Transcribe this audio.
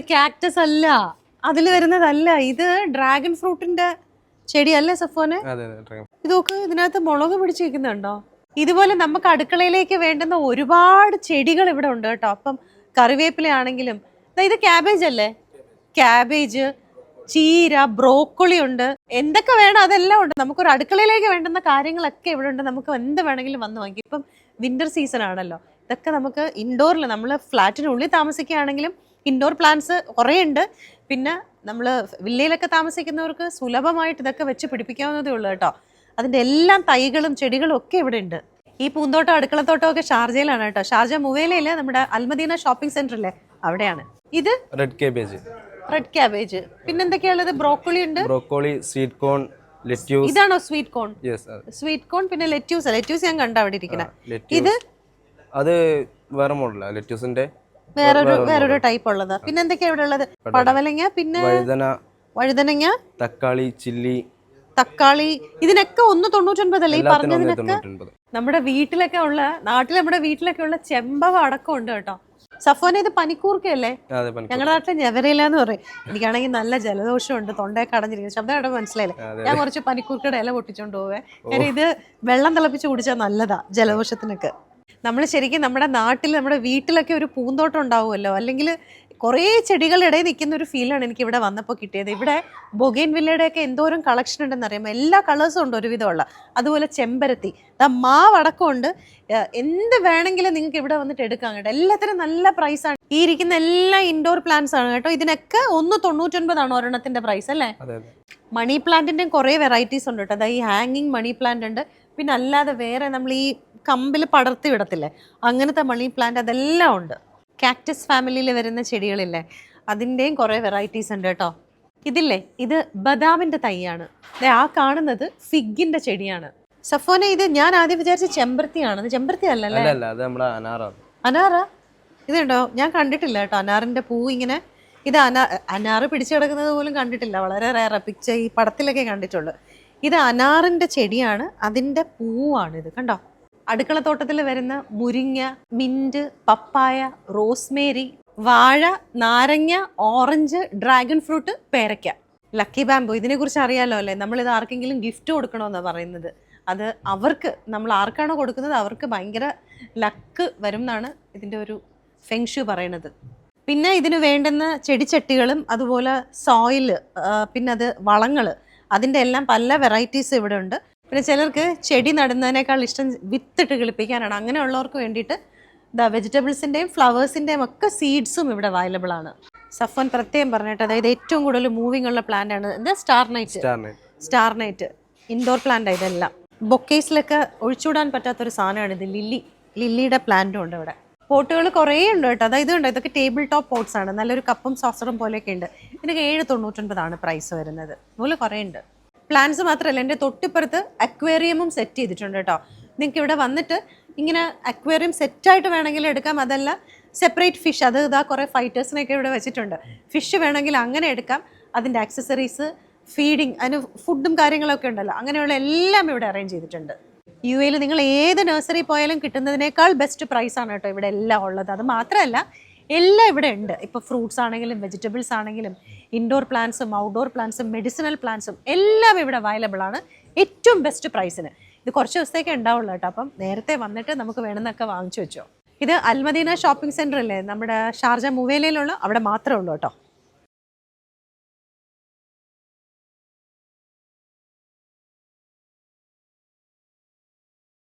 ഇത് കാക്ടസ് അല്ല. അതിൽ വരുന്നതല്ല. ഇത് ഡ്രാഗൺ ഫ്രൂട്ടിന്റെ ചെടിയല്ലേ സഫോനെ? ഇത് നോക്ക് ഇതിനകത്ത് മുളക് പിടിച്ചിരിക്കുന്നുണ്ടോ? ഇതുപോലെ നമുക്ക് അടുക്കളയിലേക്ക് വേണ്ടുന്ന ഒരുപാട് ചെടികൾ ഇവിടെ ഉണ്ട് കേട്ടോ. അപ്പം കറിവേപ്പില ആണെങ്കിലും ഇത് ക്യാബേജ് അല്ലേ? ക്യാബേജ് ചീര ബ്രോക്കോളി ഉണ്ട്. എന്തൊക്കെ വേണം അതെല്ലാം ഉണ്ട്. നമുക്ക് ഒരു അടുക്കളയിലേക്ക് വേണ്ടുന്ന കാര്യങ്ങളൊക്കെ ഇവിടെ ഉണ്ട്. നമുക്ക് എന്ത് വേണമെങ്കിലും വന്ന് വാങ്ങിക്കും. ഇപ്പം വിന്റർ സീസൺ ആണല്ലോ. ഇതൊക്കെ നമുക്ക് ഇൻഡോറിൽ നമ്മൾ ഫ്ലാറ്റിനുള്ളിൽ താമസിക്കുകയാണെങ്കിലും ഇൻഡോർ പ്ലാന്റ്സ് കുറേ ഉണ്ട് പിന്നെ നമ്മൾ വില്ലയിലൊക്കെ താമസിക്കുന്നവർക്ക് സുലഭമായിട്ട് ഇതൊക്കെ വെച്ച് പിടിപ്പിക്കാവുന്നതേ ഉള്ളൂ കേട്ടോ. അതിന്റെ എല്ലാം തൈകളും ചെടികളും ഒക്കെ ഇവിടെ ഉണ്ട്. ഈ പൂന്തോട്ടം അടുക്കളത്തോട്ടം ഒക്കെ ഷാർജയിലാണ് കേട്ടോ. ഷാർജ മുവേലയിൽ നമ്മുടെ അൽമദീന ഷോപ്പിംഗ് സെന്റർ ഇല്ലേ അവിടെയാണ്. ഇത് റെഡ് കാബേജ് റെഡ് കാബേജ് പിന്നെന്തൊക്കെയാണുള്ളത് ബ്രോക്കോളി ഉണ്ട്. Broccoli sweet corn lettuce. ഇതാണോ സ്വീറ്റ് കോൺ? സ്വീറ്റ് കോൺ പിന്നെ ലെറ്റ്യൂസ് ലെറ്റ്യൂസ് ഞാൻ കണ്ട അവിടെ ഇരിക്കണ ഇത് അത് വേറെ മോഡലാണ് ലെറ്റ്യൂസിന്റെ. വേറൊരു വേറൊരു ടൈപ്പ് ഉള്ളത്. പിന്നെ എന്തൊക്കെയാ ഇവിടെ ഉള്ളത്? പടവലങ്ങ പിന്നെ വഴുതന വഴുതനങ്ങ തക്കാളി ചില്ലി. തക്കാളി. ഇതിനൊക്കെ ഒന്ന് തൊണ്ണൂറ്റൊൻപതല്ലേ? ഈ പറഞ്ഞതിനൊക്കെ നമ്മുടെ വീട്ടിലൊക്കെ ഉള്ള നാട്ടിൽ നമ്മുടെ വീട്ടിലൊക്കെ ഉള്ള ചെമ്പക അടക്കം ഉണ്ട് കേട്ടോ. സഫോന ഇത് പനിക്കൂർക്കയല്ലേ. ഞങ്ങളുടെ നാട്ടിൽ ഞെവരയില്ല എന്ന് പറയും. എനിക്കാണെങ്കിൽ നല്ല ജലദോഷമുണ്ട് തൊണ്ടയൊക്കെ അടഞ്ഞിരിക്കുന്നു. ശബ്ദം ഇവിടെ മനസ്സിലായില്ലേ. ഞാൻ കുറച്ച് പനിക്കൂർക്കയുടെ ഇല പൊട്ടിച്ചോണ്ട് പോവേ. കാര്യം ഇത് വെള്ളം തിളപ്പിച്ച് കുടിച്ചാൽ നല്ലതാ ജലദോഷത്തിനൊക്കെ. നമ്മൾ ശരിക്കും നമ്മുടെ നാട്ടിൽ നമ്മുടെ വീട്ടിലൊക്കെ ഒരു പൂന്തോട്ടം ഉണ്ടാവുമല്ലോ? അല്ലെങ്കിൽ കുറേ ചെടികളിടെ നിൽക്കുന്ന ഒരു ഫീലാണ് എനിക്ക് ഇവിടെ വന്നപ്പോൾ കിട്ടിയത്. ഇവിടെ ബൊഗൈൻ വില്ലയുടെയൊക്കെ എന്തോരം കളക്ഷൻ ഉണ്ടെന്ന് അറിയുമ്പോൾ എല്ലാ കളേഴ്സും ഉണ്ട് ഒരുവിധമുള്ള. അതുപോലെ ചെമ്പരത്തി. ദാ മാവ് അടക്കമുണ്ട്. എന്ത് വേണമെങ്കിലും നിങ്ങൾക്ക് ഇവിടെ വന്നിട്ട് എടുക്കാം കേട്ടോ. എല്ലാത്തിനും നല്ല പ്രൈസാണ് ഈ ഇരിക്കുന്ന എല്ലാ ഇൻഡോർ പ്ലാന്റ്സ് ആണ് കേട്ടോ. ഇതിനൊക്കെ ഒന്ന് തൊണ്ണൂറ്റൊൻപതാണ് ഒരെണ്ണത്തിന്റെ പ്രൈസ് അല്ലേ? മണി പ്ലാന്റിന്റെയും കുറേ വെറൈറ്റീസ് ഉണ്ട് കേട്ടോ. അതായത് ഈ ഹാങ്ങിങ് മണി പ്ലാന്റ് ഉണ്ട്. പിന്നെ അല്ലാതെ വേറെ നമ്മൾ ഈ കമ്പിൽ പടർത്തി വിടത്തില്ലേ? അങ്ങനത്തെ മണി പ്ലാന്റ് അതെല്ലാം ഉണ്ട്. കാക്ടസ് ഫാമിലിയിൽ വരുന്ന ചെടികളില്ലേ? അതിന്റെയും കുറേ വെറൈറ്റീസ് ഉണ്ട് കേട്ടോ. ഇതില്ലേ? ഇത് ബദാമിന്റെ തൈയാണ്. ആ കാണുന്നത് ഫിഗിന്റെ ചെടിയാണ്. സഫോന ഇത് ഞാൻ ആദ്യം വിചാരിച്ച ചെമ്പരത്തിയാണ് ചെമ്പർത്തി അല്ലല്ലേ? അനാറ? ഇതുണ്ടോ? ഞാൻ കണ്ടിട്ടില്ല കേട്ടോ. അനാറിന്റെ പൂ ഇങ്ങനെ. ഇത് അനാ അനാറ് പിടിച്ചു കിടക്കുന്നത് പോലും കണ്ടിട്ടില്ല. വളരെ റേറെ പിക്ചർ ഈ പടത്തിലൊക്കെ കണ്ടിട്ടുള്ളൂ. ഇത് അനാറിന്റെ ചെടിയാണ്. അതിന്റെ പൂവാണ് ഇത് കണ്ടോ? അടുക്കളത്തോട്ടത്തിൽ വരുന്ന മുരിങ്ങ മിന്റ് പപ്പായ റോസ്മേരി വാഴ നാരങ്ങ ഓറഞ്ച് ഡ്രാഗൺ ഫ്രൂട്ട് പേരയ്ക്ക. ലക്കി ബാമ്പു ഇതിനെക്കുറിച്ച് അറിയാലോ അല്ലേ? നമ്മൾ ഇത് ആർക്കെങ്കിലും ഗിഫ്റ്റ് കൊടുക്കണമെന്നാണ് പറയുന്നത്. അത് അവർക്ക് നമ്മൾ ആർക്കാണോ കൊടുക്കുന്നത് അവർക്ക് ഭയങ്കര ലക്ക് വരും എന്നാണ് ഇതിന്റെ ഒരു ഫെങ്ഷു പറയണത് പിന്നെ ഇതിന് വേണ്ടുന്ന ചെടിച്ചട്ടികളും അതുപോലെ സോയിൽ പിന്നെ അത് വളങ്ങൾ അതിന്റെ എല്ലാം പല വെറൈറ്റീസ് ഇവിടെ ഉണ്ട്. പിന്നെ ചിലർക്ക് ചെടി നടുന്നതിനേക്കാൾ ഇഷ്ടം വിത്തിട്ട് കിളിപ്പിക്കാനാണ്. അങ്ങനെയുള്ളവർക്ക് വേണ്ടിയിട്ട് ദ വെജിറ്റബിൾസിന്റെയും ഫ്ലവേഴ്സിന്റെയും ഒക്കെ സീഡ്സും ഇവിടെ അവൈലബിൾ ആണ്. സഫോൻ പ്രത്യേകം പറഞ്ഞിട്ട് അതായത് ഏറ്റവും കൂടുതൽ മൂവിങ് ഉള്ള പ്ലാന്റ് ആണ്. ഇത് star night star night indoor plant ഇതെല്ലാം. ബൊക്കേസിലൊക്കെ ഒഴിച്ചുവിടാൻ പറ്റാത്തൊരു സാധനമാണ് ഇത്. ലില്ലി ലില്ലിയുടെ പ്ലാന്റും ഉണ്ട് ഇവിടെ. പോട്ടുകൾ കുറേ ഉണ്ട് കേട്ടോ. അതായത് ഉണ്ട് ഇതൊക്കെ ടേബിൾ ടോപ്പ് പോട്ട്സ് ആണ്. നല്ലൊരു കപ്പും സോസറും പോലെയൊക്കെ ഉണ്ട്. ഇതിനൊക്കെ ഏഴ് തൊണ്ണൂറ്റൊൻപതാണ് പ്രൈസ് വരുന്നത്. അതുപോലെ കുറേ ഉണ്ട്. പ്ലാന്റ്സ് മാത്രമല്ല എന്റെ തൊട്ടിപ്പുറത്ത് അക്വേറിയമും സെറ്റ് ചെയ്തിട്ടുണ്ട് കേട്ടോ. നിങ്ങൾക്ക് ഇവിടെ വന്നിട്ട് ഇങ്ങനെ അക്വേറിയം സെറ്റായിട്ട് വേണമെങ്കിൽ എടുക്കാം. അതല്ല സെപ്പറേറ്റ് ഫിഷ് അത് ഇതാ കുറേ ഫൈറ്റേഴ്സിനൊക്കെ ഇവിടെ വെച്ചിട്ടുണ്ട്. ഫിഷ് വേണമെങ്കിൽ അങ്ങനെ എടുക്കാം. അതിന്റെ ആക്സസറീസ് ഫീഡിങ് അതിന് ഫുഡും കാര്യങ്ങളൊക്കെ ഉണ്ടല്ലോ. അങ്ങനെയുള്ള എല്ലാം ഇവിടെ അറേഞ്ച് ചെയ്തിട്ടുണ്ട്. യു എയിൽ നിങ്ങൾ ഏത് നഴ്സറി പോയാലും കിട്ടുന്നതിനേക്കാൾ ബെസ്റ്റ് പ്രൈസാണ് കേട്ടോ ഇവിടെ എല്ലാം ഉള്ളത്. അത് മാത്രമല്ല എല്ലാം ഇവിടെ ഉണ്ട്. ഇപ്പോൾ ഫ്രൂട്ട്സ് ആണെങ്കിലും വെജിറ്റബിൾസ് ആണെങ്കിലും ഇൻഡോർ പ്ലാന്റ്സും ഔട്ട്ഡോർ പ്ലാന്റ്സും മെഡിസിനൽ പ്ലാന്റ്സും എല്ലാം ഇവിടെ അവൈലബിൾ ആണ്. ഏറ്റവും ബെസ്റ്റ് പ്രൈസിന് ഇത് കുറച്ച് ദിവസത്തേക്കേ ഉണ്ടാവുള്ളൂ കേട്ടോ. അപ്പം നേരത്തെ വന്നിട്ട് നമുക്ക് വേണമെന്നൊക്കെ വാങ്ങിച്ചു വെച്ചോ. ഇത് അൽമദീന ഷോപ്പിംഗ് സെന്റർ അല്ലേ? നമ്മുടെ ഷാർജ മുവേലയിലുള്ള അവിടെ മാത്രമേ ഉള്ളൂ കേട്ടോ.